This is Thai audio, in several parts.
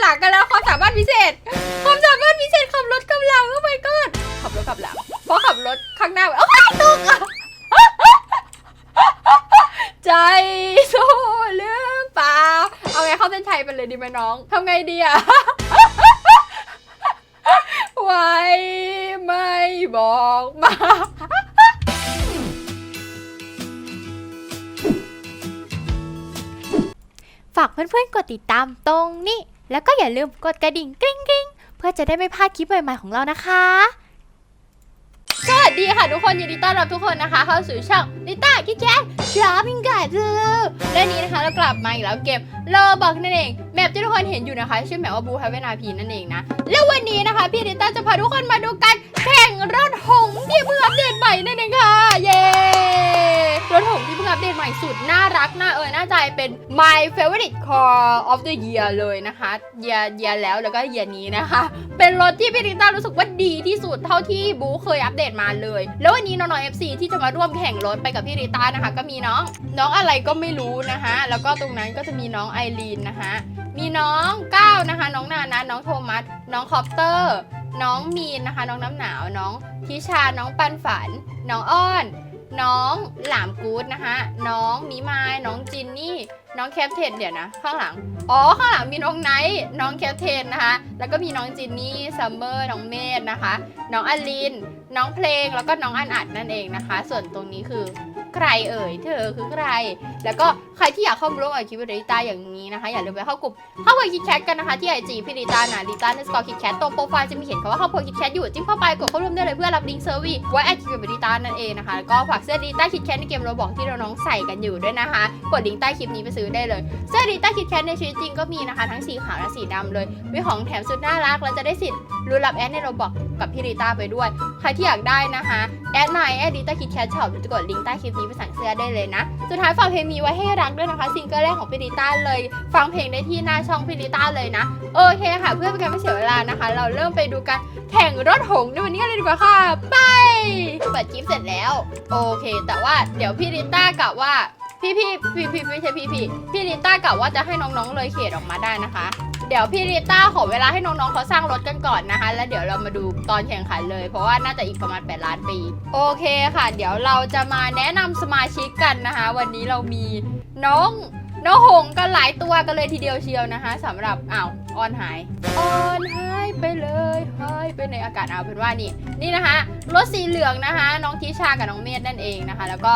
หลังกันแล้วความสามารถพิเศษ ความสามารถพิเศษขับรถกลับหลังโอ้ my god ขับรถกลับหลังเพราะขับรถข้างหน้าโอ้ยตกอะใจสู้หรือเปล่าเอาไงเข้าเส้นชัยไปเลยดีไหมน้องทำไงดีอะไว้ไม่บอกมาฝากเพื่อนๆกดติดตามตรงนี้ แล้วก็อย่าลืมกดกระดิ่งกริ๊งกริ๊งเพื่อจะได้ไม่พลาดคลิปใหม่ๆของเรานะคะ สวัสดีค่ะทุกคนยินดีต้อนรับทุกคนนะคะ เข้าสู่ช่องนิต้าคิดแคทชาพิงไก่เธอและนี้นะคะเรากลับมาอีกแล้วเกม โลบอกนั่นเอง แมปที่ทุกคนเห็นอยู่นะคะ ชื่อแมปว่าบูฮาเวนาพีนั่นเองนะ แล้ววันนี้นะคะ พี่นิต้าจะพาทุกคนมาดูกันแข่งรถหงส์ที่เพิ่งอัปเดตใหม่นั่นเองค่ะ เย้รถหงส์ที่เพิ่งอัปเดตใหม่สุด น่ารักน่าเออน่าใจเป็น my favorite car of the year เลยนะคะ year year แล้วแล้วก็ year นี้นะคะ เป็นรถที่พี่ริต้ารู้สึกว่าดีที่สุดเท่าที่บูเคยอัปเดตมาเลย แล้ววันนี้น้องๆ FC ที่จะมาร่วมแข่งรถไปกับพี่ริต้านะคะ ก็มีน้อง น้องอะไรก็ไม่รู้นะคะแล้วก็ตรงนั้นก็จะมีน้องไออรีนนะคะมีน้องก้าวนะคะ น้องนานะน้องโทมัสน้องคอปเตอร์ น้องมีนนะคะ น้องน้ำหนาวน้องทิชาน้องปันฝัน น้องอ้อน น้องหลามกูดนะคะ น้องมิมายน้องจินนี่ น้องแคปเทนเดี๋ยวนะ ข้างหลัง อ๋อ ข้างหลังมีน้องไนท์น้องแคปเทนนะคะ แล้วก็มีน้องจินนี่ซัมเมอร์น้องเมธนะคะ น้องอลิน น้องเพลงแล้วก็น้องอันอัดนั่นเองนะคะ ส่วนตรงนี้คือใครเอ่ยเธอคือใคร แล้วก็ใครที่อยากเข้ามาร่วมกับคลิปวิดีโอต้าอย่างนี้นะคะ อย่าลืมไปเข้ากลุ่มเข้าไปคิดแคทกันนะคะ ที่ไอจีพี่ลิต้านะลิต้าในสกอร์คิดแคทตรงโปรไฟล์จะมีเขียนคำว่าเข้าโพคิดแคทอยู่จิ้มเข้าไปกดเข้าร่วมได้เลยเพื่อรับลิงก์เซอร์วีไว้แอดคิวกับลิต้านั่นเองนะคะแล้วก็ฝากเสื้อลิต้าคิดแคทในเกมโรบอกที่เราน้องใส่กันอยู่ด้วยนะคะ กดลิงก์ใต้คลิปนี้ไปซื้อได้เลยเสื้อลิต้าคิดแคทในชีวิตจริงก็มีนะคะทั้งสีขาวและสีดำเลยมีของแถมสุดน่ารักแล้วจะได้สิทธิ์รุ้นรับแอดในโรบอกกับพี่ลิต้าไปด้วย ใครที่อยากได้นะคะแอดไนแอดลิต้าคิดแคทช็อปจะกดลิงก์ใต้คลิปนี้ไปสั่งเสื้อได้เลยนะสุดท้ายฝากเพลงมีไว้ให้รักด้วยนะคะซิงเกิลแรกของพี่ลิต้าเลย ฟังเพลงได้ที่หน้าช่องพี่ลิต้าเลยนะ โอเคค่ะ เพื่อเป็นการไม่เสียเวลานะคะ เราเริ่มไปดูกันแข่งรถหงในวันนี้กันเลยดีกว่าค่ะ ไปเปิดคลิปเสร็จแล้ว โอเค แต่ว่าเดี๋ยวพี่ลิต้ากะว่าพี่พี่พี่พี่ไม่ใช่พี่พี่พี่ลิต้ากะว่าจะให้น้องๆเลยเขตออกมาได้นะคะ เดี๋ยวพี่ริต้าขอเวลาให้น้องๆเขาสร้างรถกันก่อนนะคะ แล้วเดี๋ยวเรามาดูตอนแข่งขันเลย เพราะว่าน่าจะอีกประมาณ 8 ล้านปี โอเคค่ะ เดี๋ยวเราจะมาแนะนำสมาชิกกันนะคะ วันนี้เรามีน้องน้องหงส์กันหลายตัวกันเลยทีเดียวเชียวนะคะสำหรับอ้าวออนหายออนหายไปเลยหายไปในอากาศเอาเป็นว่านี่นี่นะคะรถสีเหลืองนะคะ น้องทิชากับน้องเมธนั่นเองนะคะ แล้วก็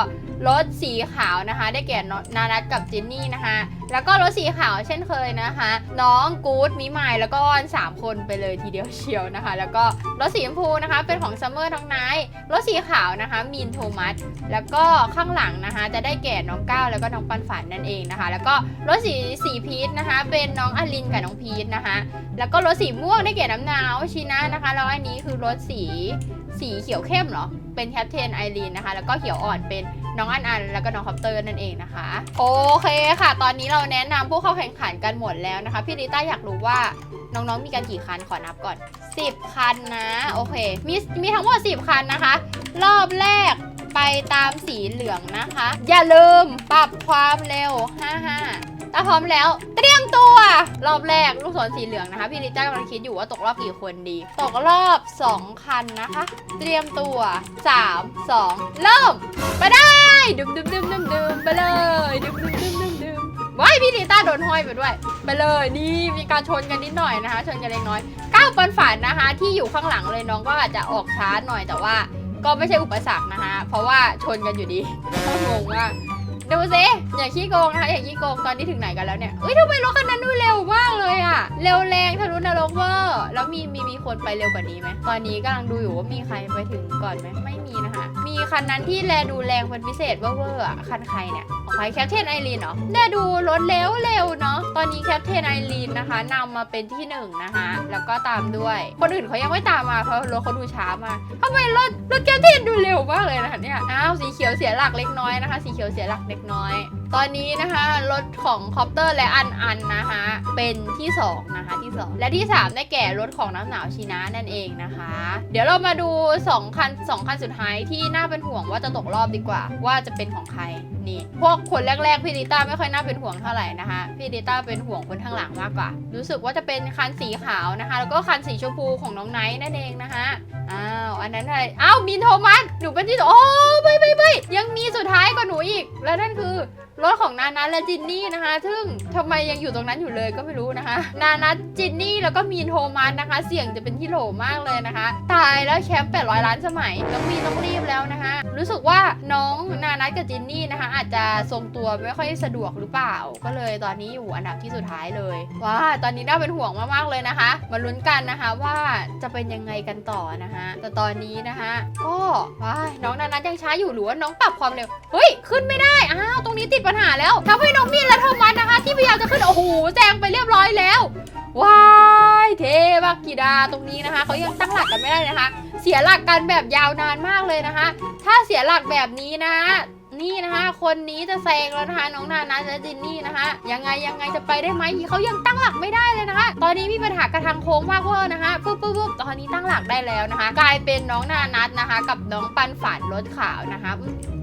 รถสีขาวนะคะ ได้แก่นนานัทกับจินนี่นะคะ แล้วก็รถสีขาวเช่นเคยนะคะ น้องกู๊ดมิมายแล้วก็ออนสามคนไปเลยทีเดียวเชียวนะคะ แล้วก็รถสีชมพูนะคะ เป็นของซัมเมอร์น้องไนท์รถสีขาวนะคะมีนโทมัสแล้วก็ข้างหลังนะคะ จะได้แก่น้องก้าวแล้วก็น้องปันฝันนั่นเองนะคะ แล้วก็รถสีสีพีชนะคะ เป็นน้องอลินกับน้องพีชนะคะแล้วก็รถสีม่วงได้แก่น้ำนาวชินะนะคะแล้วอันนี้คือรถสีสีเขียวเข้มเหรอเป็นแคปเทนไอรีนนะคะ แล้วก็เขียวอ่อนเป็นน้องอันอันแล้วก็น้องคอปเตอร์นั่นเองนะคะ โอเคค่ะ ตอนนี้เราแนะนำผู้เข้าแข่งขันกันหมดแล้วนะคะ พี่ลิต้าอยากรู้ว่าน้องๆมีกันกี่คันขอนับก่อน 10 คันนะโอเคมีมีทั้งหมด 10 คันนะคะ รอบแรกไปตามสีเหลืองนะคะ อย่าลืมปรับความเร็ว 55 ถ้าพร้อมแล้ว เตรียมตัว รอบแรกลูกศรสีเหลืองนะคะ พี่ลิต้ากำลังคิดอยู่ว่าตกรอบกี่คนดี ตกรอบ 2 คันนะคะ เตรียมตัว 3 2 เริ่มไปได้ดึมดึมดึมดึมดึมไปเลยดึมดึมดึมดึมดึมว้ายพี่ลิต้าโดนห้อยไปด้วย ไปเลยนี่มีการชนกันนิดหน่อยนะคะ ชนกันเล็กน้อยก้าวปันฝันนะคะ ที่อยู่ข้างหลังเลยน้องก็อาจจะออกช้าหน่อยแต่ว่าก็ไม่ใช่อุปสรรคนะคะ เพราะว่าชนกันอยู่ดีงงมาก ดูสิอย่าขี้โกงนะคะอย่าขี้โกงตอนนี้ถึงไหนกันแล้วเนี่ยเอ้ยทำไมรถคันนั้นดูเร็วมากเลยอะเร็วแรงทะลุนรกเวอร์แล้วมีมีมีคนไปเร็วกว่านี้ไหมตอนนี้กำลังดูอยู่ว่ามีใครไปถึงก่อนไหมไม่มีนะคะ มีคันนั้นที่แลดูแรงเป็นพิเศษเวอร์ๆอะคันใครเนี่ยใครแคปเทนไอรีนเหรอแลดูรถเร็วเร็วเนาะ ตอนนี้แคปเทนไอรีนนะคะนำมาเป็นที่หนึ่งนะคะ แล้วก็ตามด้วย คนอื่นเขายังไม่ตามมาเพราะรถเขาดูช้ามากทำไมรถรถแคปเทนดูเร็วมากเลยนะคะเนี่ย อ้าวสีเขียวเสียหลักเล็กน้อยนะคะ สีเขียวเสียหลักเล็กน้อย ตอนนี้นะคะรถของคอปเตอร์และอันอันนะคะเป็นที่สองนะคะที่สองและที่สามได้แก่รถของน้ำหนาวชีนะนั่นเองนะคะ เดี๋ยวเรามาดูสองคันสองคันสุดท้ายที่น่าเป็นห่วงว่าจะตกรอบดีกว่า ว่าจะเป็นของใคร นี่พวกคนแรกๆพี่ดิต้าไม่ค่อยน่าเป็นห่วงเท่าไหร่นะคะพี่ดิต้าเป็นห่วงคนข้างหลังมากกว่า รู้สึกว่าจะเป็นคันสีขาวนะคะ แล้วก็คันสีชมพูของน้องไนท์นั่นเองนะคะอ้าวอันนั้นอะไรอ้าวมินโทมัสหนูเป็นที่โอ้ไม่ไม่ไม่ยังมีสุดท้ายกว่าหนูอีก และนั่นคือรถของนานัทและจินนี่นะคะ ซึ่งทำไมยังอยู่ตรงนั้นอยู่เลยก็ไม่รู้นะคะ นานัทจินนี่แล้วก็มีนโทมัสนะคะ เสียงจะเป็นที่โหลมากเลยนะคะ ตายแล้วแชมป์800 ล้านสมัยน้องมีต้องรีบแล้วนะคะ รู้สึกว่าน้องนานัทกับจินนี่นะคะอาจจะทรงตัวไม่ค่อยสะดวกหรือเปล่า ก็เลยตอนนี้อยู่อันดับที่สุดท้ายเลยว้าตอนนี้น่าเป็นห่วงมากๆเลยนะคะ มาลุ้นกันนะคะว่าจะเป็นยังไงกันต่อนะคะแต่ตอนนี้นะคะก็ว้าน้องนานัทยังช้าอยู่หรือว่าน้องปรับความเร็วเฮ้ยขึ้นไม่ได้อ้าวตรงนี้ติดปัญหาแล้วทำให้น้องมีนและโทมัสนะคะ ที่พยายามจะขึ้นโอ้โหแซงไปเรียบร้อยแล้วว้ายเทบักกีดาตรงนี้นะคะเขายังตั้งหลักกันไม่ได้นะคะ เสียหลักกันแบบยาวนานมากเลยนะคะ ถ้าเสียหลักแบบนี้นะ นี่นะคะ คนนี้จะแซงแล้วนะคะน้องนานาและจินนี่นะคะยังไงยังไงจะไปได้ไหมเขายังตั้งหลักไม่ได้เลยนะคะ ตอนนี้มีปัญหากระทางโค้งมากเวอร์นะคะปุ๊บปุ๊บปุ๊บตอนนี้ตั้งหลักได้แล้วนะคะ กลายเป็นน้องนานัทนะคะ กับน้องปันฝันรถขาวนะคะ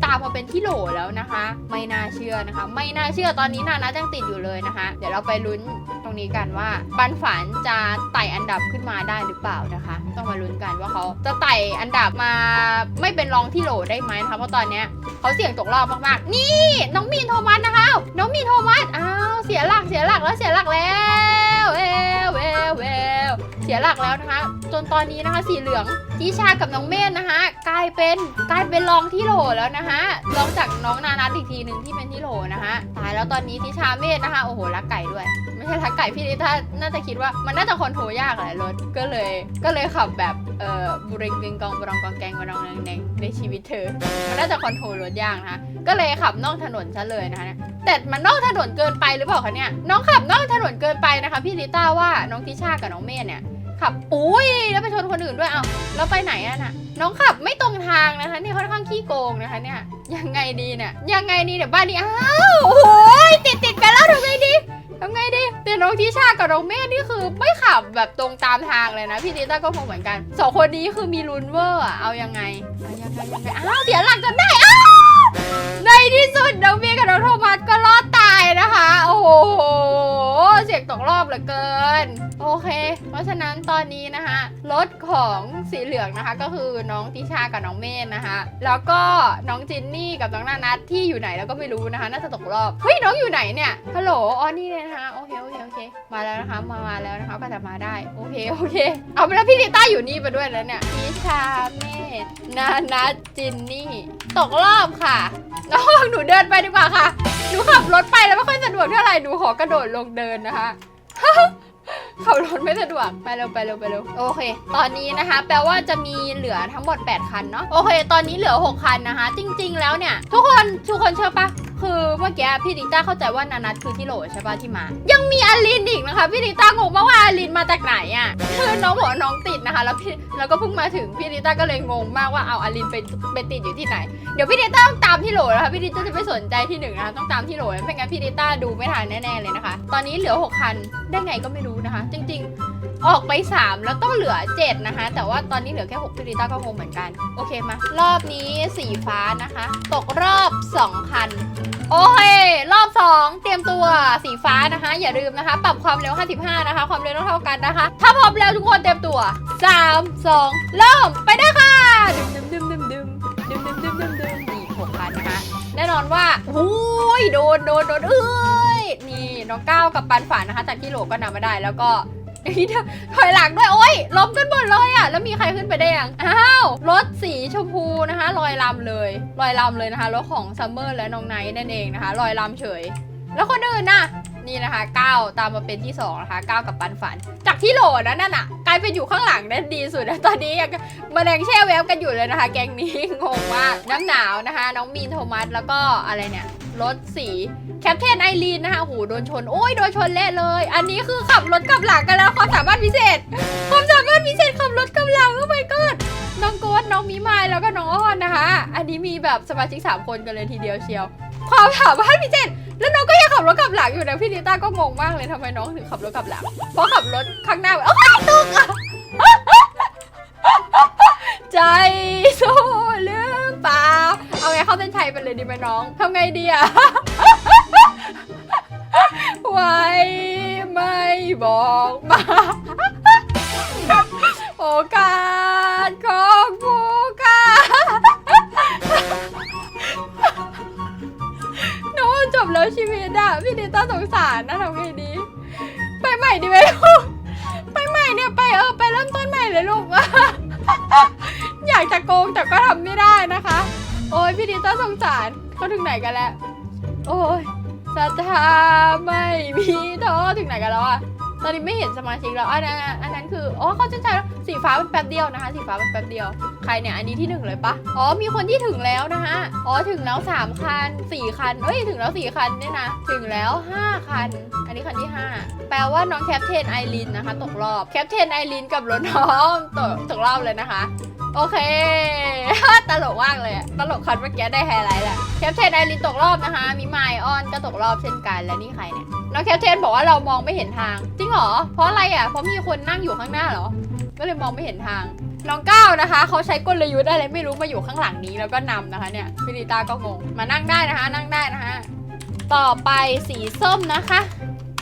ตามมาเป็นที่โหลแล้วนะคะ ไม่น่าเชื่อนะคะ ไม่น่าเชื่อตอนนี้นานัทยังติดอยู่เลยนะคะ เดี๋ยวเราไปลุ้น รงนี้กันว่าปันฝันจะไต่อันดับขึ้นมาได้หรือเปล่านะคะ ต้องมาลุ้นกันว่าเขาจะไต่อันดับมาไม่เป็นรองที่โหลได้ไหมนะคะเพราะตอนเนี้ยเขาเสี่ยงตกรอบมากๆ นี่น้องมีนโทมัสนะคะน้องมีนโทมัสอ้าวเสียหลักเสียหลักแล้วเสียหลักแล้วเอวเอวเอวเสียหลักแล้วนะคะ จนตอนนี้นะคะสีเหลือง ทิชากับน้องเมธนะคะกลายเป็นกลายเป็นรองที่โหลแล้วนะคะรองจากน้องนานัทอีกทีหนึ่งที่เป็นที่โหลนะคะตายแล้วตอนนี้ทิชาเมธนะคะโอ้โหรักไก่ด้วย ไม่ใช่ทักไก่พี่นิต้าน่าจะคิดว่ามันน่าจะคอนโทรลยากแหละรถก็เลย ก็เลยขับแบบเอ่อบุเรงบิงกองบรองกองแกงบรองแดงแดงในชีวิตเธอ มันน่าจะคอนโทรลรถยากนะคะก็เลยขับนอกถนนซะเลยนะคะแต่มันนอกถนนเกินไปหรือเปล่าคะเนี่ยน้องขับนอกถนนเกินไปนะคะพี่ลิต้าว่าน้องทิชากับน้องเมธเนี่ย ขับอุ้ยแล้วไปชนคนอื่นด้วยเอ้าแล้วไปไหนอะน่ะ น้องขับไม่ตรงทางนะคะนี่ค่อนข้างขี้โกงนะคะเนี่ยยังไงดีเนี่ยยังไงดีเดี๋ยบ้านนี้อ้าวโอ้โหติดติดกันแล้วทำไงดีทำไงดีแต่น้องทิชากับน้องเมฆนี่คือไม่ขับแบบตรงตามทางเลยนะ พี่ดิต้าก็คงเหมือนกันสองคนนี้คือมีลุ้นเวอร์อะเอายังไงเอายังไงยังไงอ้าวเสียหลักจนได้อ้าวในที่สุดน้องเมฆกับน้องโทมัสก็รอด นะคะ โอ้โห เสียงตกรอบเหลือเกิน โอเค เพราะฉะนั้นตอนนี้นะคะรถของสีเหลืองนะคะ ก็คือน้องทิชากับน้องเมฆนะคะ แล้วก็น้องจินนี่กับน้องนานัทที่อยู่ไหนแล้วก็ไม่รู้นะคะ น่าจะตกรอบ เฮ้ยน้องอยู่ไหนเนี่ย ฮัลโหล อ๋อนี่เลยนะคะ โอเคโอเคโอเค มาแล้วนะคะ มามาแล้วนะคะก็จะมาได้ โอเค โอเค เอาไปแล้วพี่ลิต้าอยู่นี่ไปด้วยแล้วเนี่ยพิชาเมธนานาจินนี่ ตกรอบค่ะน้องหนูเดินไปดีกว่าค่ะ หนูขับรถไปแล้วไม่ค่อยสะดวกเท่าไหร่ หนูขอกระโดดลงเดินนะคะ ขับรถไม่สะดวกไปเร็วไปเร็วไปเร็วโอเค ตอนนี้นะคะ แปลว่าจะมีเหลือทั้งหมด 8 คันเนาะโอเค ตอนนี้เหลือ 6 คันนะคะ จริง ๆ แล้วเนี่ย ทุกคนทุกคนเชื่อปะคือเมื่อกี้พี่ดิต้าเข้าใจว่านานัทคือที่โหลใช่ปะที่มา ยังมีอลินอีกนะคะพี่ดิต้างงมากว่าอลินมาจากไหนอะ่ะคือน้องบอกว่าน้องติดนะคะ แล้วพี่แล้วก็เพิ่งมาถึงพี่ดิต้าก็เลยงงมากว่าเอาอลินไปไปติดอยู่ที่ไหนเดี๋ยวพี่ดิต้าต้องตามที่โหลนะคะพี่ดิต้าจะไม่สนใจที่หนึ่งนะคะต้องตามที่โหลไม่งั้นพี่ดิต้าดูไม่ทันแน่ๆเลยนะคะ ตอนนี้เหลือ 6 คันได้ไงก็ไม่รู้นะคะจริง ๆ ออกไป 3 แล้วต้องเหลือ 7 นะคะ แต่ว่าตอนนี้เหลือแค่6พี่ดิต้าก็งงเหมือนกัน โอเคมารอบนี้สีฟ้านะคะ ตกรอบ2คันโอเครอบ 2 เตรียมตัวสีฟ้านะคะ อย่าลืมนะคะ ปรับความเร็ว 55 นะคะ ความเร็วต้องเท่ากันนะคะ ถ้าพร้อมแล้วทุกคนเตรียมตัว 3 2 เริ่มไปได้ค่ะดึมดึมดึมดึมดึมดึมดึมดึมดึมนี่หกคันนะคะ แน่นอนว่าอุ้ยโดนโดนโดนเอ้ย น้องก้าวกับปันฝันนะคะจากที่โหลก็นำมาได้แล้วก็ถอยหลังด้วยโอ้ยล้มกันหมดเลยอะแล้วมีใครขึ้นไปได้ยังอ้าวรถสีชมพูนะคะลอยลำเลยลอยลำเลยนะคะรถของซัมเมอร์และน้องไนท์นั่นเองนะคะลอยลำเฉย แล้วคนอื่นน่ะนี่นะคะก้าวตามมาเป็นที่สองนะคะก้าวกับปันฝัน จากที่โหลนะนั่นน่ะกลายเป็นอยู่ข้างหลังได้ดีสุดนะตอนนี้ยังมาแดงแช่แวบกันอยู่เลยนะคะ แกงนี้งงมากน้ำหนาวนะคะ น้องมีนโทมัสแล้วก็อะไรเนี่ยรถสี แคปเทนไอรีนนะคะโอ้โหโดนชน โอ้ยโดนชนเละเลย อันนี้คือขับรถกลับหลังกันแล้วความสามารถพิเศษ ความสามารถพิเศษขับรถกลับหลังโอ้ my god น้องโกดน้องมีไมายแล้วก็น้องอ้อนนะคะ อันนี้มีแบบสมาชิกสามคนกันเลยทีเดียวเชียว ความสามารถพิเศษแล้วน้องก็ยังขับรถกลับหลังอยู่นะพี่นิต้าก็งงมากเลยทำไมน้องถึงขับรถกลับหลังเพราะขับรถข้างหน้าแบบเอ้ยตึกอะ ใจสู้หรือเปล่า เอาไงเข้าเส้นชัยไปเลยดีไหมน้องทำไงดีอะไว้ไม่บอกมา นกันแล้ว โอ้ยศรัทธาไม่มีท้อถึงไหนกันแล้วอะตอนนี้ไม่เห็นสมาชิกแล้วอันนั้นอันนั้นคืออ๋อเขาจะใช้สีฟ้าเป็นแป๊บเดียวนะคะ สีฟ้าเป็นแป๊บเดียว ใครเนี่ยอันนี้ที่หนึ่งเลยปะอ๋อมีคนที่ถึงแล้วนะคะอ๋อถึงแล้วสามคันสี่คันเอ้ยถึงแล้วสี่คันเนี่ยนะถึงแล้วห้าคัน อันนี้คันที่ห้าแปลว่าน้องแคปเทนไอรินนะคะ ตกรอบแคปเทนไอรินกับรถน้องตกตกรอบเลยนะคะ โอเค ตลกมากเลยอะตลกคันเมื่อกี้ได้ไฮไลท์แหละแคปเทนไอรินตกรอบนะคะ มีไมออนก็ตกรอบเช่นกัน และนี่ใครเนี่ย น้องแคปเทนบอกว่าเรามองไม่เห็นทาง จริงเหรอ เพราะอะไรอะเพราะมีคนนั่งอยู่ข้างหน้าเหรอ ก็เลยมองไม่เห็นทาง น้องก้าวนะคะ เขาใช้กลยุทธ์อะไรไม่รู้มาอยู่ข้างหลังนี้แล้วก็นำนะคะเนี่ยพิริตาก็งง มานั่งได้นะคะ นั่งได้นะคะ ต่อไปสีส้มนะคะ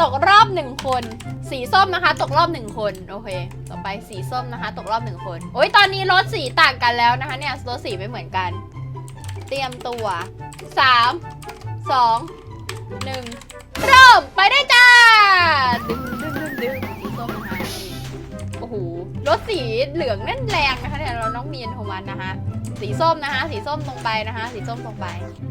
ตกรอบหนึ่งคน สีส้มนะคะ ตกรอบหนึ่งคน โอเค ต่อไปสีส้มนะคะ ตกรอบหนึ่งคน โอ้ยตอนนี้รถสีต่างกันแล้วนะคะ เนี่ยรถสีไม่เหมือนกัน เตรียมตัวสามสองหนึ่งเริ่มไปได้จ้าดึงดึงดึงดึงสีส้มนะคะ โหรถสีเหลืองนั่นแรงนะคะเนี่ยเราน้องเมียนโทมันนะคะสีส้มนะคะสีส้มตรงไปนะคะ สีส้มตรงไป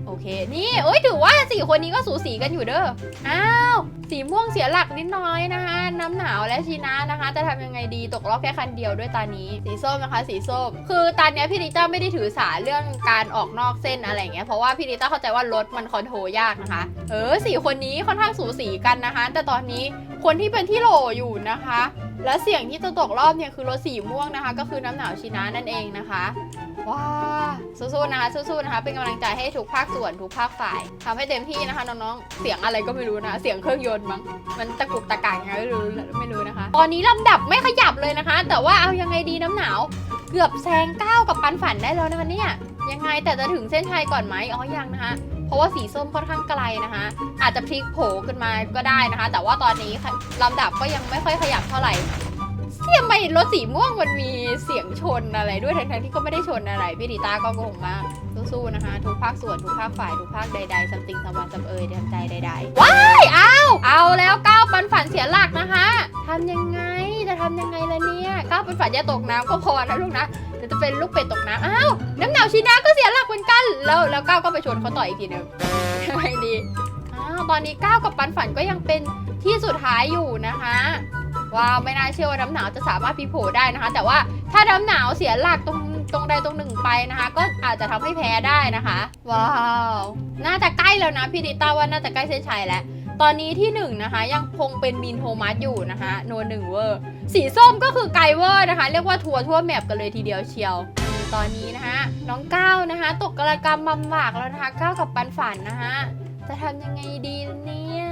โอเค นี่โอ้ยถือว่าสี่คนนี้ก็สูสีกันอยู่เด้ออ้าวสีม่วงเสียหลักนิดน้อยนะคะ น้ำหนาวและชีนะนะคะ จะทำยังไงดีตกรอบแค่คันเดียวด้วยตอนนี้ สีส้มนะคะ สีส้ม คือตอนนี้พี่ดิต้าไม่ได้ถือสาเรื่องการออกนอกเส้นอะไรเงี้ยเพราะว่าพี่ดิต้าเข้าใจว่ารถมันคอนโทรลยากนะคะ เออสี่คนนี้ค่อนข้างสูสีกันนะคะ แต่ตอนนี้คนที่เป็นที่โหลอยู่นะคะ และเสียงที่จะตกรอบเนี่ยคือรถสีม่วงนะคะ ก็คือน้ำหนาวชีนะนั่นเองนะคะ ว้าสู้ๆนะคะสู้ๆนะคะ เป็นกำลังใจให้ทุกภาคส่วนทุกภาคฝ่ายทำให้เต็มที่นะคะน้องๆ เสียงอะไรก็ไม่รู้นะ เสียงเครื่องยนต์มั้ง มันตะกุกตะกักยังไงไม่รู้ไม่รู้นะคะ ตอนนี้ลำดับไม่ขยับเลยนะคะ แต่ว่าเอายังไงดีน้ำหนาว เกือบแซงก้าวกับปันฝันได้แล้วนะคะเนี่ยยังไงแต่จะถึงเส้นชัยก่อนไหมอ๋อยังนะคะ เพราะว่าสีส้มค่อนข้างไกลนะคะ อาจจะพลิกโผขึ้นมาก็ได้นะคะ แต่ว่าตอนนี้ลำดับก็ยังไม่ค่อยขยับเท่าไหร่เสียงไม่รถสีม่วงมันมีเสียงชนอะไรด้วยทั้งๆที่ก็ไม่ได้ชนอะไรพี่ดีต้าก็งงมากสู้ๆนะคะ ทุกภาคส่วนทุกภาคฝ่ายทุกภาคใดๆสัมติงสมวันสัมเอยทำใจใดๆว้ายเอาเอาแล้วก้าวปันฝันเสียหลักนะคะทำยังไง จะทำยังไงล่ะเนี่ยก้าวปันฝันอย่าตกน้ำก็พอนะลูกนะเดี๋ยวจะเป็นลูกเป็ดตกน้ำอ้าวน้ำหนาวชีนาก็เสียหลักเหมือนกัน แล้วแล้วก้าวก็ไปชนเขาต่ออีกทีหนึงยังไงดีอ้าวตอนนี้ก้าวกับปันฝันก็ยังเป็นที่สุดท้ายอยู่นะคะว้าวไม่น่าเชื่อว่าน้ำหนาวจะสามารถพลิกโผได้นะคะ แต่ว่าถ้าน้ำหนาวเสียหลักตรงตรงใดตรงหนึ่งไปนะคะ ก็อาจจะทำให้แพ้ได้นะคะ ว้าวน่าจะใกล้แล้วนะพี่ดิต้าว่าน่าจะใกล้เส้นชัยแล้วตอนนี้ที่หนึ่งนะคะยังคงเป็นมินโทมัสอยู่นะคะโนหนึ่งเวอร์ สีส้มก็คือไกเวอร์นะคะ เรียกว่าทัวร์ทั่วแมปกันเลยทีเดียวเชียว ตอนนี้นะคะน้องก้าวนะคะ ตกกระกรรมบำหมากแล้วนะคะก้าวกับปันฝันนะคะจะทำยังไงดีเนี่ย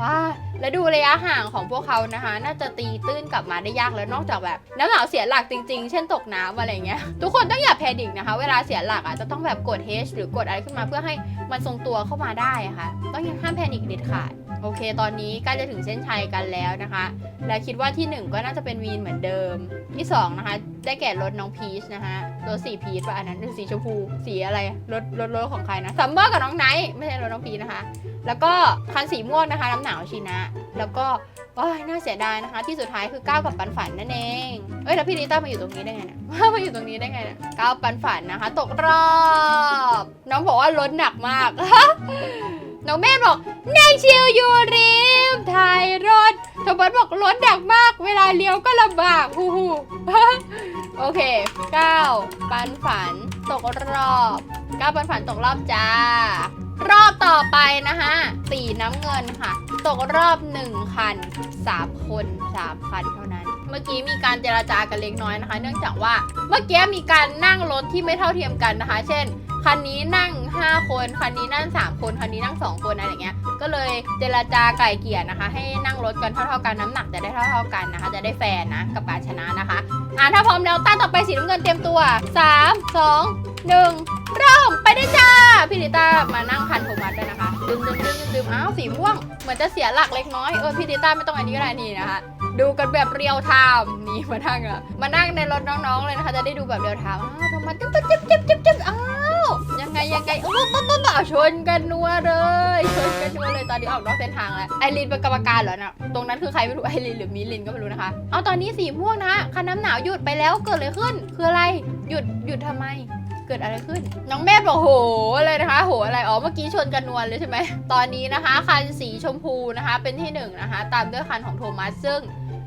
ว้าแล้วดูระยะห่างของพวกเขานะคะ น่าจะตีตื้นกลับมาได้ยากแล้วนอกจากแบบน้ำหนาวเสียหลักจริงๆ เช่นตกน้ำอะไรเงี้ย ทุกคนต้องอย่าแพนิคนะคะ เวลาเสียหลักอะจะต้องแบบกด H หรือกดอะไรขึ้นมาเพื่อให้มันทรงตัวเข้ามาได้ะค่ะ ต้องยังห้ามแพนิคเด็ดขาด โอเค ตอนนี้ใกล้จะถึงเส้นชัยกันแล้วนะคะ และคิดว่าที่หนึ่งก็น่าจะเป็นวีนเหมือนเดิม ที่สองนะคะ ได้แก่รถน้องพีชนะคะรถสีพีชป่ะอันนั้นรือสีชมพู สีอะไรรถรถรถของใครนะซัมเมอร์กับน้องไนท์ไม่ใช่รถน้องพีชนะคะ แล้วก็คันสีม่วงนะคะน้ำหนาวชีนะ แล้วก็โอ้ยน่าเสียดายนะคะ ที่สุดท้ายคือก้าวกับปันฝันนั่นเองเอ้ยแล้วพี่ดิต้ามาอยู่ตรงนี้ได้ไงเนี่ยมาอยู่ตรงนี้ได้ไงเนี่ยก้าวปันฝันนะคะ ตกรอบ น้องบอกว่ารถหนักมาก น้องเมธบอกนั่งชิลอยู่ริมท้ายรถโทบัสบอกรถหนักมาก เวลาเลี้ยวก็ลำบากฮู้ฮูโอเคก้าวปันฝันตกรอบก้าวปันฝันตกรอบจ้ารอบต่อไปนะคะสีน้ำเงินค่ะ ตกรอบ1คัน3คน3คันเท่านั้น เมื่อกี้มีการเจราจากันเล็กน้อยนะคะ เนื่องจากว่าเมื่อกี้มีการนั่งรถที่ไม่เท่าเทียมกันนะคะ เช่นคันนี้นั่ง 5 คนคันนี้นั่ง 3 คนคันนี้นั่ง 2 คนอะไรอย่างเงี้ย ก็เลยเจราจาไก่เกี่ยนะคะ ให้นั่งรถกันเท่าๆกันน้ำหนักจะได้เท่า ๆกันนะคะ จะได้แฟร์นะกับการชนะนะคะอ่าถ้าพร้อมแล้วตั้งต่อไปสีน้ำเงินเตรียมตัว 3 2หนึ่งเริ่มไปได้จ้าพี่ลิต้ามานั่งคันโทมัสด้วยนะคะดึมดึมดึมดึมอ้าวสีม่วงเหมือนจะเสียหลักเล็กน้อยเออพี่ลิต้าไม่ต้องอันนี้ก็ได้นี่นะคะ ดูกันแบบเรียวไทม์นี่มานั่งอะมานั่งในรถน้องๆเลยนะคะ จะได้ดูแบบเรียวไทม์อ้าวทมัสจึ๊บจึ๊บจึ๊บจึ๊บจึ๊บอ้าวยังไงยังไงโอ้ต้นต้นต่อชนกันนัวเลยชนกันนัวเลยตอนนี้ออกนอกเส้นทางแล้วไอรินเป็นกรรมการเหรอนะตรงนั้นคือใครไม่รู้ไอรินหรือมิลินก็ไม่รู้นะคะเอาตอนนี้สีม่วงนะคันน้ำหนาวหยุดไปแล้วเกิดอะไรขึ้น คืออะไรหยุดหยุดทำไมเกิดอะไรขึ้น น้องเมธบอกโหเลยนะคะ โหอะไร อ๋อ เมื่อกี้ชนกันนวลเลยใช่ไหม ตอนนี้นะคะ คันสีชมพูนะคะ เป็นที่หนึ่งนะคะ ตามด้วยคันของโทมัสซึ่ง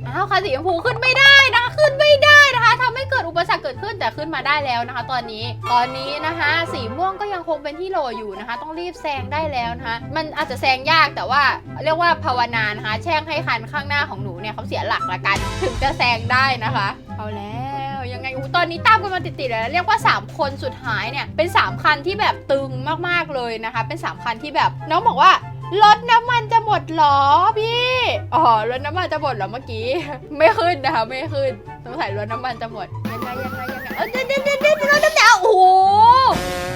อ้าวคันสีชมพูขึ้นไม่ได้นะคะขึ้นไม่ได้นะคะทำให้เกิดอุปสรรคเกิดขึ้นแต่ขึ้นมาได้แล้วนะคะ ตอนนี้ตอนนี้นะคะ สีม่วงก็ยังคงเป็นที่โหลอยู่นะคะ ต้องรีบแซงได้แล้วนะคะมันอาจจะแซงยากแต่ว่าเรียกว่าภาวนานะคะ แช่งให้คันข้างหน้าของหนูเนี่ยเขาเสียหลักละกัน ถึงจะแซงได้นะคะเอาแล้วยังไงอู้ตอนนี้ตามกันมาติดๆเลยเรียกว่า 3 คนสุดท้ายเนี่ยเป็น 3 คันที่แบบตึงมากๆเลยนะคะ เป็น 3 คันที่แบบน้องบอกว่า รถน้ำมันจะหมดเหรอพี่ อ๋อรถน้ำมันจะหมดเหรอเมื่อกี้ ไม่ขึ้นนะคะไม่ขึ้นสงสัยรถน้ำมันจะหมดยังไงยังไงยังไงเออเดี๋ยวเดี๋ยวเดี๋ยวเดี๋ยวรถน้ำหนาวโอ้โห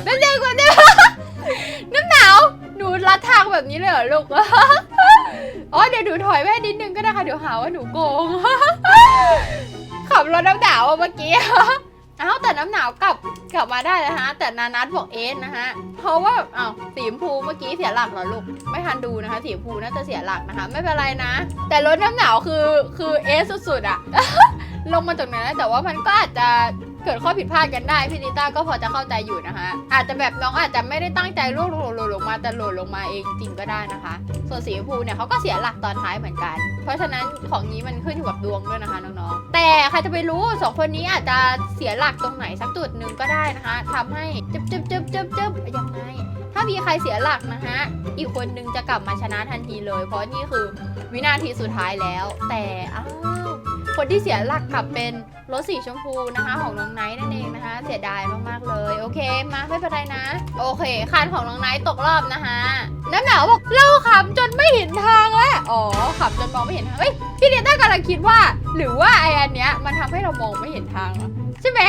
น้ำหนาวกว่าเดิมน้ำหนาวหนูลัดทางแบบนี้เลยเหรอลูกอ๋อเดี๋ยวหนูถอยแม่นิดนึงก็ได้ค่ะเดี๋ยวหาว่าหนูโกงขับรถน้ำหนาวอะเมื่อกี้ อ้าวแต่น้ำหนาวกลับกลับมาได้แล้วฮะ แต่นานัทบอกเอสนะฮะ เพราะว่าอ้าวสีชมพูเมื่อกี้เสียหลักเหรอลูก ไม่ทันดูนะคะ สีชมพูน่าจะเสียหลักนะคะ ไม่เป็นไรนะ แต่รถน้ำหนาวคือคือเอสสุดๆอะ ลงมาจากนั้นแต่ว่ามันก็อาจจะ เกิดข้อผิดพลาดกันได้พี่นิต้าก็พอจะเข้าใจอยู่นะคะอาจจะแบบน้องอาจจะไม่ได้ตั้งใจล่วงหล่นหล่นลงมาแต่หล่นลงมาเองจริงก็ได้นะคะ ส่วนสีชมพูเนี่ยเขาก็เสียหลักตอนท้ายเหมือนกัน เพราะฉะนั้นของนี้มันขึ้นอยู่กับดวงด้วยนะคะน้องๆแต่ใครจะไปรู้สองคนนี้อาจจะเสียหลักตรงไหนสักจุดหนึ่งก็ได้นะคะทำให้จึ๊บจึ๊บจึ๊บจึ๊บจึ๊บยังไงถ้ามีใครเสียหลักนะคะอีกคนนึงจะกลับมาชนะทันทีเลย เพราะนี่คือวินาทีสุดท้ายแล้ว แต่อ้า คนที่เสียหลักขับเป็นรถสีชมพูนะคะ ของน้องไนท์นั่นเองนะคะ เสียดายมากๆเลย โอเค มาไม่เป็นไรนะ โอเคคันของน้องไนท์ตกรอบนะคะน้ำหนาวบอกเล่าขับจนไม่เห็นทางแล้วอ๋อขับจนมองไม่เห็นทางเอ้ยพี่เดต้ากำลังคิดว่า หรือว่าไออันเนี้ยมันทำให้เรามองไม่เห็นทางหรอใช่ไหม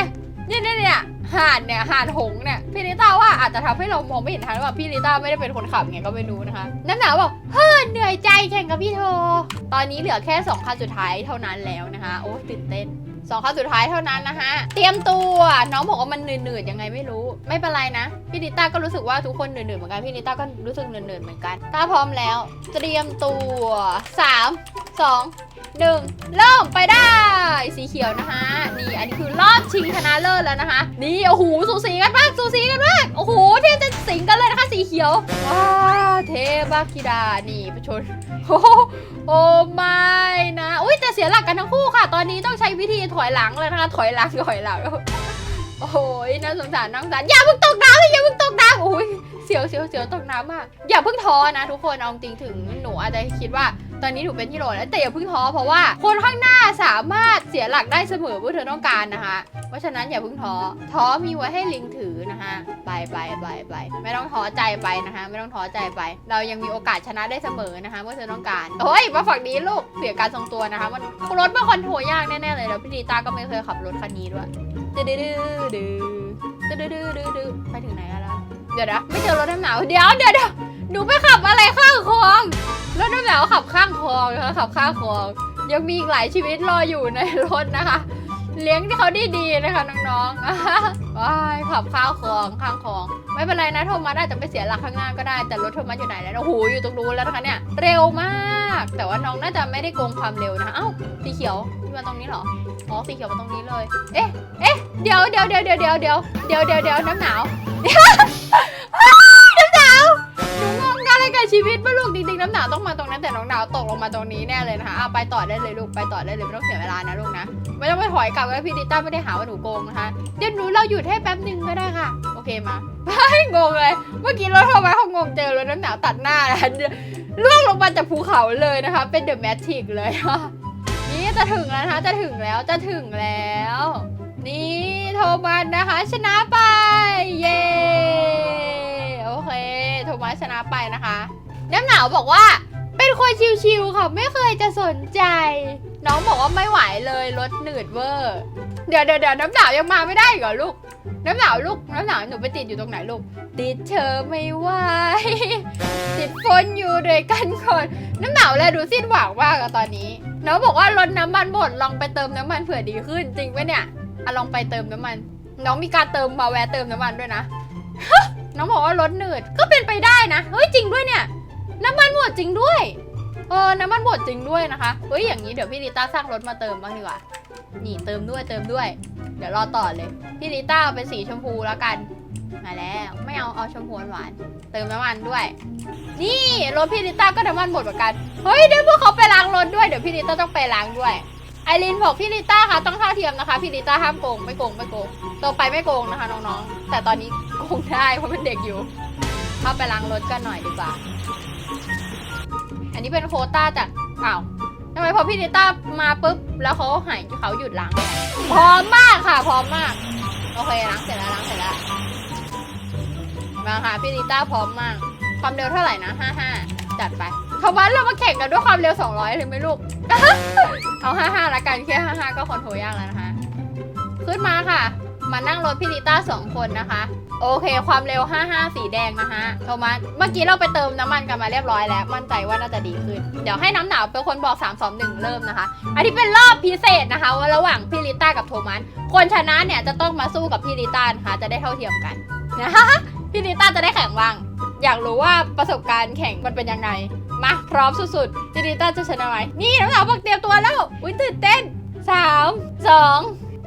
เนี่ยเนี่ยเนี่ย ห่าดเนี่ยห่าดหงเนี่ยพี่ลิต้าว่าอาจจะทำให้เรามองไม่เห็นทางหรือเปล่าพี่ลิต้าไม่ได้เป็นคนขับไงก็ไม่รู้นะคะน้ำหนาวบอกเฮ้ยเหนื่อยใจแข่งกับพี่โท ตอนนี้เหลือแค่สองคันสุดท้ายเท่านั้นแล้วนะคะโอ้ตื่นเต้นสองคันสุดท้ายเท่านั้นนะคะเตรียมตัวน้องบอกว่ามันเหนื่อยๆยังไงไม่รู้ ไม่เป็นไรนะพี่ดิต้าก็รู้สึกว่าทุกคนเหนื่อยๆเหมือนกันพี่ดิต้าก็รู้สึกเหนื่อยๆเหมือนกันถ้าพร้อมแล้ว เตรียมตัวสามสองหนึ่งเริ่มไปได้ สีเขียวนะคะ ชิงชนะเลิศแล้วนะคะ นี่โอ้โหสูสีกันมากสูสีกันมากโอ้โหเทพจะสิงกันเลยนะคะสีเขียวว้าเทบาคิดานี่ประชนโอ้โหโอ้ไม่นะอุ้ยแต่เสียหลักกันทั้งคู่ค่ะ ตอนนี้ต้องใช้วิธีถอยหลังแล้วนะคะ ถอยหลังถอยหลังโอ้ยน่าสงสารน่าสงสารอย่าเพิ่งตกน้ำอย่าเพิ่งตกน้ำโอ้ย เสียวเสียวเสียวตกน้ำมากอย่าเพิ่งท้อนะทุกคนเอาจริงถึงหนูอาจจะคิดว่า ตอนนี้หนูเป็นฮีโร่แล้วแต่อย่าเพิ่งท้อเพราะว่าคนข้างหน้าสามารถเสียหลักได้เสมอเมื่อเธอต้องการนะคะ เพราะฉะนั้นอย่าเพิ่งท้อท้อมีไว้ให้ลิงถือนะคะไปไปไปไปไม่ต้องท้อใจไปนะคะ ไม่ต้องท้อใจไป เรายังมีโอกาสชนะได้เสมอนะคะ เมื่อเธอต้องการโอ้ยมาฝักงนี้ลูกเสียการทรงตัวนะคะ มันรถมันคอนโทรยากแน่ๆเลยแล้วพี่ดีตาก็ไม่เคยขับรถคันนี้ด้วยดื้อดื้อดื้อดื้อดื้อดื้อไปถึงไหนแล้ว ดี๋ยวนะไม่เจอรถน้ำหนาวเดี๋ยวเดี๋ยวเดี๋ยวหนูไปขับอะไรข้างคลองรถน้ำหนาวขับข้างคลองนะคะขับข้างคลองยังมีอีกหลายชีวิตรออยู่ในรถนะคะ เลี้ยงที่เขาดีๆนะคะน้องๆว้ายขับข้าวคลองข้างคลอง ไม่เป็นไรนะโทมัสอาจจะไปเสียหลักข้างหน้าก็ได้แต่รถโทมัสอยู่ไหนแล้วโอ้โหอยู่ตรงนู้นแล้วนะคะเนี่ยเร็วมาก แต่ว่าน้องน่าจะไม่ได้โกงความเร็วนะเอ้าสีเขียวมาตรงนี้เหรออ๋อสีเขียวมาตรงนี้เลย เอ๊ะเอ๊ะเดี๋ยวเดี๋ยวเดี๋ยวเดี๋ยวเดี๋ยวเดี๋ยวเดี๋ยวเดี๋ยวเดี๋ยวน้ำหนาว ชีวิตป่ะลูกจริงๆน้ำหนาวต้องมาตรงนั้นแต่น้องหนาวตกลงมาตรงนี้แน่เลยนะคะเอาไปต่อได้เลยลูกไปต่อได้เลยไม่ต้องเสียเวลานะลูกนะไม่ต้องไปถอยกลับว่าพี่ดิต้าไม่ได้หาว่าหนูโกงนะคะเดี๋ยวหนูเราหยุดให้แป๊บหนึ่งก็ได้ค่ะ โอเคมาไม่งงเลย เมื่อกี้รถทำไมเขางงเจอรถน้ำหนาวตัดหน้านะล่วงลงมาจากภูเขาเลยนะคะ เป็นเดอะแมทริกเลยนี่จะถึงแล้วนะคะจะถึงแล้วจะถึงแล้ว นี่โทมัสนะคะ ชนะไป เย้โอเคโทมัสชนะไปนะคะ น้ำหนาวบอกว่า เป็นคนชิวๆค่ะไม่เคยจะสนใจ น้องบอกว่าไม่ไหวเลยรถหนืดเวอร์เดี๋ยวเดี๋ยวเดี๋ยวน้ำหนาวยังมาไม่ได้อีกเหรอลูก น้ำหนาวลูกน้ำหนาวหนูไปติดอยู่ตรงไหนลูก ติดเธอไม่ไหวติดฝนอยู่ด้วยกันคนน้ำหนาวเลยดูสิ้นหวังมากอะตอนนี้ น้องบอกว่ารถน้ำมันหมดลองไปเติมน้ำมันเผื่อดีขึ้น จริงปะเนี่ยอะลองไปเติมน้ำมัน น้องมีการเติมมาแวะเติมน้ำมันด้วยนะน้องบอกว่ารถหนืดก็เป็นไปได้นะเฮ้ยจริงด้วยเนี่ย น้ำมันหมดจริงด้วย เออ น้ำมันหมดจริงด้วยนะคะ เฮ้ย อย่างนี้เดี๋ยวพี่ลิต้าสร้างรถมาเติมบ้างดีกว่า นี่เติมด้วยเติมด้วย เดี๋ยวรอต่อเลย พี่ลิต้าเอาเป็นสีชมพูแล้วกัน มาแล้ว ไม่เอา เอาชมพูหวาน เติมน้ำมันด้วย นี่รถพี่ลิต้าก็น้ำมันหมดเหมือนกัน เฮ้ยเดี๋ยวพวกเขาไปล้างรถด้วย เดี๋ยวพี่ลิต้าต้องไปล้างด้วย ไอรินบอกพี่ลิต้าคะต้องเท่าเทียมนะคะ พี่ลิต้าห้ามโกง ไม่โกง ไม่โกงต่อไปไม่โกงนะคะน้องๆ แต่ตอนนี้โกงได้เพราะเป็นเด็กอยู่ เข้าไปล้างรถกันหน่อยดีกว่า อันนี้เป็นโคต้าจากอ้าวทำไมพอพี่ลิต้ามาปุ๊บ แล้วเขาหายเขาหยุดล้างพร้อมมากค่ะ พร้อมมาก โอเคล้างเสร็จแล้วล้างเสร็จแล้วมาค่ะพี่ลิต้าพร้อมมาก ความเร็วเท่าไหร่นะ55จัดไปทวัตเรามาแข่งกันด้วยความเร็ว 200 เลยไหมลูก เอา 55 ละกันแค่55 ก็คอนโทรยากแล้วนะคะ ขึ้นมาค่ะ มานั่งรถพี่ลิต้าสองคนนะคะ โอเค ความเร็ว 55 สีแดงนะคะโทมัสเมื่อกี้เราไปเติมน้ำมันกันมาเรียบร้อยแล้ว มั่นใจว่าน่าจะดีขึ้น เดี๋ยวให้น้ำหนาวเป็นคนบอก 3 2 1 เริ่มนะคะ อันนี้เป็นรอบพิเศษนะคะว่าระหว่างพี่ลิต้ากับโทมัส คนชนะเนี่ยจะต้องมาสู้กับพี่ลิต้านะคะจะได้เท่าเทียมกันนะคะพี่ลิต้าจะได้แข่งบ้าง อยากรู้ว่าประสบการณ์แข่งมันเป็นยังไง มาพร้อมสุดๆพี่ลิต้าจะชนะไหมนี่น้ำหนาวบอกเตรียมตัวแล้ว อุ้ยตื่นเต้นสามสอง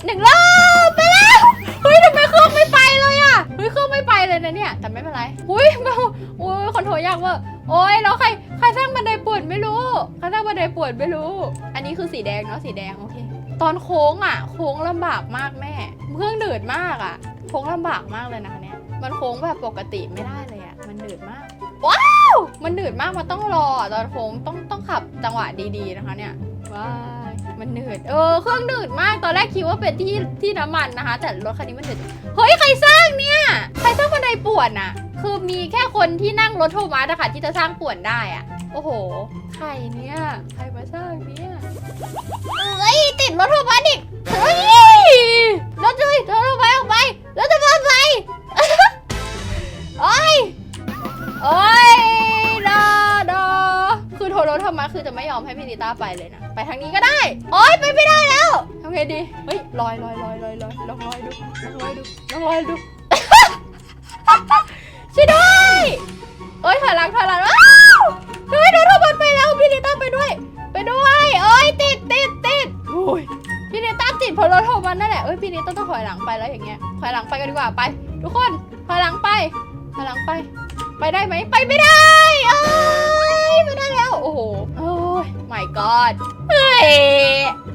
หนึ่งเริ่มไปแล้ว เฮ้ยทำไมเครื่องไม่ไปเลยอะเฮ้ยเครื่องไม่ไปเลยนะเนี่ย แต่ไม่เป็นไรอุ้ยเบาอุ้ยคอนโทรยากเวอร์โอ้ยแล้วใครใครสร้างบันไดปวนไม่รู้ใครสร้างบันไดปวนไม่รู้ อันนี้คือสีแดงเนาะสีแดงโอเค ตอนโค้งอะ โค้งลำบากมากแม่ เครื่องหนือดมากอะ โค้งลำบากมากเลยนะคะเนี่ย มันโค้งแบบปกติไม่ได้เลยอะ มันหนือดมากว้าวมันหนือดมากมันต้องรออะตอนโค้งต้องต้องขับจังหวะดีๆนะคะเนี่ยว้าย มันหนืดเออเครื่องหนืดมากตอนแรกคิดว่าเป็นที่ที่น้ำมันนะคะ แต่รถคันนี้มันหนืดเฮ้ยใครสร้างเนี่ยใครสร้างบันไดป่วนอะคือมีแค่คนที่นั่งรถโทมัสอะค่ะที่จะสร้างป่วนได้อะโอ้โห ใครเนี่ยใครมาสร้างเนี่ยเฮ้ยติดรถโทมัสอีกเฮ้ยรถจุยรถโทมัสออกไปรถโทมัสไปโอ้ยโอ้ย คือจะไม่ยอมให้พี่ลิต้าไปเลยนะ ไปทางนี้ก็ได้ โอ้ยไปไม่ได้แล้วทำไงดี เฮ้ยลอยลอยลอยลอยลอยลองลอยดูลองลอยดูลองลอยดู ช่วยด้วยโอ้ยถอยหลังถอยหลังว้าวทำไมโดนโทมัสไปแล้วพี่ลิต้าไปด้วย ไปด้วยโอ้ยติดติดติดโอ้ยพี่เนต้าติดเพราะรถโทมันนั่นแหละเอ้ยพี่เนต้าต้องถอยหลังไปแล้วอย่างเงี้ยถอยหลังไปกันดีกว่าไป ทุกคนถอยหลังไปถอยหลังไป ไปได้ไหมไปไม่ได้เอ้ยไม่ได้แล้วโอ้โหโอ้ ย my god เฮ้ย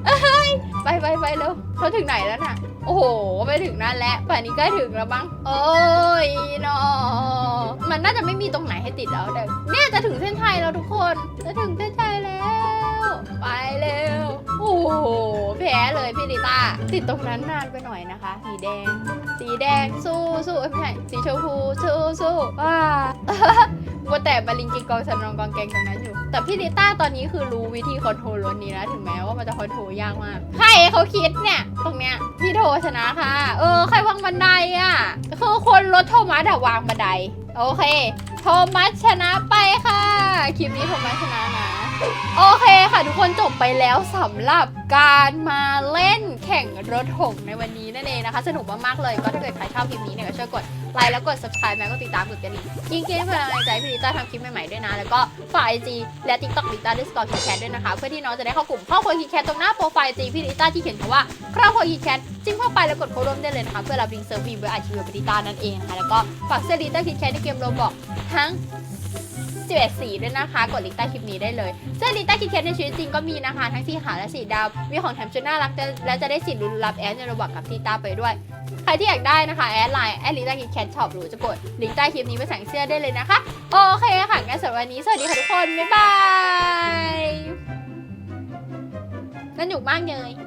เอ้ยไปไปไปเร็วเขาถึงไหนแล้วน่ะ โอ้โหไปถึงนั่นแล้วป่านนี้ใกล้ถึงแล้วบ้างโอ้ยนอมันน่าจะไม่มีตรงไหนให้ติดแล้วแต่เนี่ยจะถึงเส้นชัยแล้วทุกคน จะถึงเส้นชัย ลยพี่ลิต้าติดตรงนั้นนานไปหน่อยนะคะ สีแดง สีแดงสู้สู้เอ้ยไม่ใช่สีชมพูสู้สู้ว้า ว่าแต่มาลิงกิงกองสำรองกองแกงตรงนั้นอยู่ แต่พี่ลิต้าตอนนี้คือรู้วิธีคอนโทรลรถนี้นะถึงแม้ว่ามันจะคอนโทรลยากมาก ใครเขาคิดเนี่ย ตรงเนี้ยพี่โทชนะค่ะ เออ ใครวางบันไดอะ คือคนรถโทมัสอะวางบันได โอเค โทมัสชนะไปค่ะ คลิปนี้โทมัสชนะนะ โอเคค่ะทุกคนจบไปแล้วสำหรับการมาเล่นแข่งรถหงส์ในวันนี้นั่นเองนะคะ สนุกมากๆเลยก็ถ้าเกิดใครชอบคลิปนี้เนี่ยก็ช่วยกดไลค์แล้วกด subscribe แล้วก็ติดตามกดกระดิ่งยิ่งเกมเพื่อเป็นกำลังใจพี่ลิต้าทำคลิปใหม่ๆด้วยนะ แล้วก็ฝากไอจีและ TikTok ลิต้าด้วยสกอร์คิดแคทด้วยนะคะ เพื่อที่น้องจะได้เข้ากลุ่มครอบครัวคิดแคทตรงหน้าโปรไฟล์จีพี่ลิต้าที่เขียนคำว่าครอบครัวคิดแคทจิ้มเข้าไปแล้วกดเข้าร่วมได้เลยนะคะเพื่อรับลิงก์เซิร์ฟวีเบอร์อาชีพลิต้านั่นเองนะคะแล้วก็ฝากเสื้อลิต้าคิดแคทในเกมโรบอกทั้ง 11 สีด้วยนะคะ กดลิงก์ใต้คลิปนี้ได้เลยเสื้อลิต้าคิดแคทในชีวิตจริงก็มีนะคะ ทั้งสีขาวและสีดำมีของแถมชุดน่ารักและและจะได้สิทธิ์ลุ้นรับแอดในระบบกับทีต้าไปด้วย ใครที่อยากได้นะคะ แอดไลน์แอดลิต้าคิดแคทช็อปหรือจะกดลิงก์ใต้คลิปนี้ไปสั่งเสื้อได้เลยนะคะ โอเคค่ะงั้นสำหรับวันนี้สวัสดีค่ะทุกคนบ๊ายบายสนุกมากเลย